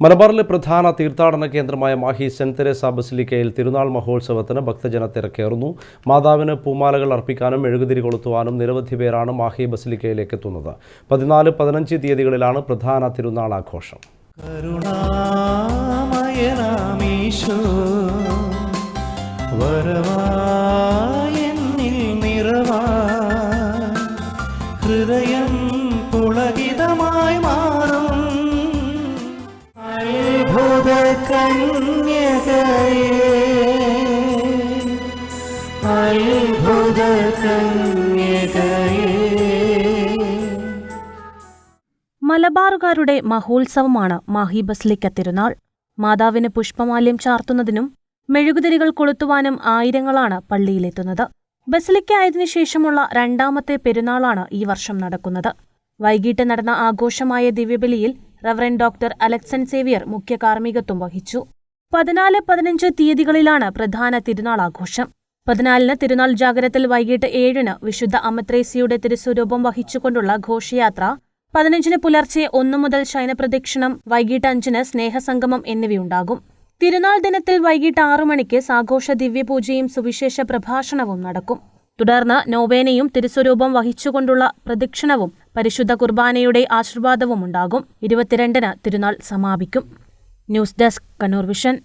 മലബാറിലെ പ്രധാന തീർത്ഥാടന കേന്ദ്രമായ മാഹി സെന്റ് തെരേസ ബസിലിക്കയിൽ തിരുനാൾ മഹോത്സവത്തിന് ഭക്തജന തിരക്കേറുന്നു. മാതാവിന് പൂമാലകൾ അർപ്പിക്കാനും മെഴുകുതിരി കൊളുത്തുവാനും നിരവധി പേരാണ് മാഹി ബസിലിക്കയിലേക്ക് എത്തുന്നത്. പതിനാല് പതിനഞ്ച് തീയതികളിലാണ് പ്രധാന തിരുനാൾ ആഘോഷം. ഹൃദയം അത്ഭുത കന്യകയേ. അത്ഭുത കന്യകയേ. മലബാറുകാരുടെ മഹോത്സവമാണ് മാഹി ബസ്ലിക്ക തിരുനാൾ. മാതാവിന് പുഷ്പമാല്യം ചാർത്തുന്നതിനും മെഴുകുതിരികൾ കൊളുത്തുവാനും ആയിരങ്ങളാണ് പള്ളിയിലെത്തുന്നത്. ബസിലിക്ക ആയതിനു ശേഷമുള്ള രണ്ടാമത്തെ പെരുന്നാളാണ് ഈ വർഷം നടക്കുന്നത്. വൈകിട്ട് നടന്ന ആഘോഷമായ ദിവ്യബലിയിൽ റവറൻ ഡോക്ടർ അലക്സൻ സേവിയർ മുഖ്യ കാർമ്മികത്വം വഹിച്ചു. പതിനാല് പതിനഞ്ച് തീയതികളിലാണ് പ്രധാന തിരുനാൾ ആഘോഷം. പതിനാലിന് തിരുനാൾ ജാഗരത്തിൽ വൈകിട്ട് ഏഴിന് വിശുദ്ധ അമത്രേസിയുടെ തിരുസ്വരൂപം വഹിച്ചുകൊണ്ടുള്ള ഘോഷയാത്ര പതിനഞ്ചിന് പുലർച്ചെ ഒന്നു മുതൽ ശയനപ്രദക്ഷിണം വൈകിട്ട് അഞ്ചിന് സ്നേഹസംഗമം എന്നിവയുണ്ടാകും. തിരുനാൾ ദിനത്തിൽ വൈകിട്ട് ആറു മണിക്ക് സാഘോഷ ദിവ്യപൂജയും സുവിശേഷ പ്രഭാഷണവും നടക്കും. തുടർന്ന് നോവേനയും തിരുസ്വരൂപം വഹിച്ചുകൊണ്ടുള്ള പ്രദക്ഷിണവും പരിശുദ്ധ കുർബാനയുടെ ആശീർവാദവും ഉണ്ടാകും ഇരുപത്തിരണ്ടിന് തിരുനാൾ സമാപിക്കും. News desk Kannur vision.